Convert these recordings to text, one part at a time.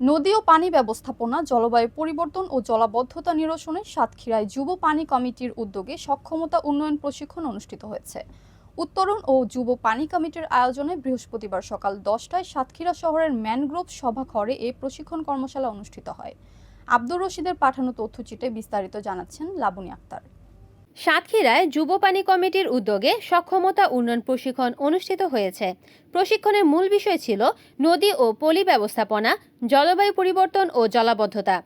নদী ও পানি ব্যবস্থাপনা, জলবায়ু পরিবর্তন ও জলাবদ্ধতা নিরসনে সাতক্ষীরায় যুব পানি কমিটির উদ্যোগে সক্ষমতা উন্নয়ন প্রশিক্ষণ অনুষ্ঠিত হয়েছে। উত্তরণ ও যুব পানি কমিটির আয়োজনে বৃহস্পতিবার সকাল দশটায় সাতক্ষীরা শহরের ম্যানগ্রোভ সভাঘরে এই প্রশিক্ষণ কর্মশালা অনুষ্ঠিত হয়। আব্দুর রশিদের পাঠানো তথ্যচিটে বিস্তারিত জানাচ্ছেন লাবণী আক্তার। সাতক্ষীরায় যুব পানি কমিটির উদ্যোগে সক্ষমতা উন্নয়ন প্রশিক্ষণ অনুষ্ঠিত হয়েছে। প্রশিক্ষণের মূল বিষয় ছিল নদী ও পলি ব্যবস্থাপনা, জলবায়ু পরিবর্তন ও জলাবদ্ধতা।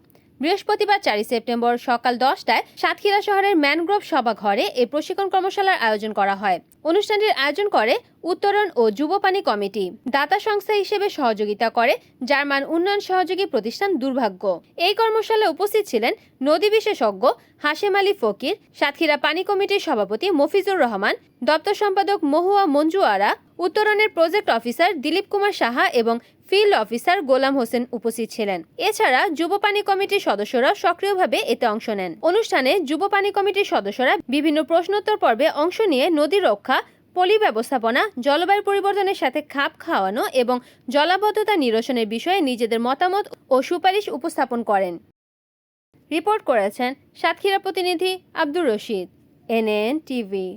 বৃহস্পতিবার চারই সেপ্টেম্বর সকাল দশটায় সাতক্ষীরা শহরের ম্যানগ্রোভ সভাঘরে এই প্রশিক্ষণ কর্মশালার আয়োজন করা হয়। অনুষ্ঠানটির আয়োজন করে উত্তরণ ও যুব পানি কমিটি। দাতা সংস্থা হিসেবে সহযোগিতা করে জার্মান উন্নয়ন সহযোগী প্রতিষ্ঠান দুর্ভাগ্য। এই কর্মশালায় উপস্থিত ছিলেন নদী বিশেষজ্ঞ হাশেম আলী ফকির, সাতক্ষীরা পানি কমিটির সভাপতি মফিজুর রহমান, দপ্তর সম্পাদক মহুয়া মঞ্জুয়ারা, উত্তরণের প্রজেক্ট অফিসার দিলীপ কুমার সাহা এবং ফিল্ড অফিসার গোলাম হোসেন উপস্থিত ছিলেন। এছাড়া যুব পানি কমিটির সদস্যরা সক্রিয়ভাবে এতে অংশ নেন। অনুষ্ঠানে যুব পানি কমিটির সদস্যরা বিভিন্ন প্রশ্নোত্তর পর্বে অংশ নিয়ে নদী রক্ষা, পলি ব্যবস্থাপনা, জলবায়ু পরিবর্তনের সাথে খাপ খাওয়ানো এবং জলাবদ্ধতা নিরসনের বিষয়ে নিজেদের মতামত ও সুপারিশ উপস্থাপন করেন। রিপোর্ট করেছেন সাতক্ষীরা প্রতিনিধি আব্দুর রশিদ, এনএন টিভি।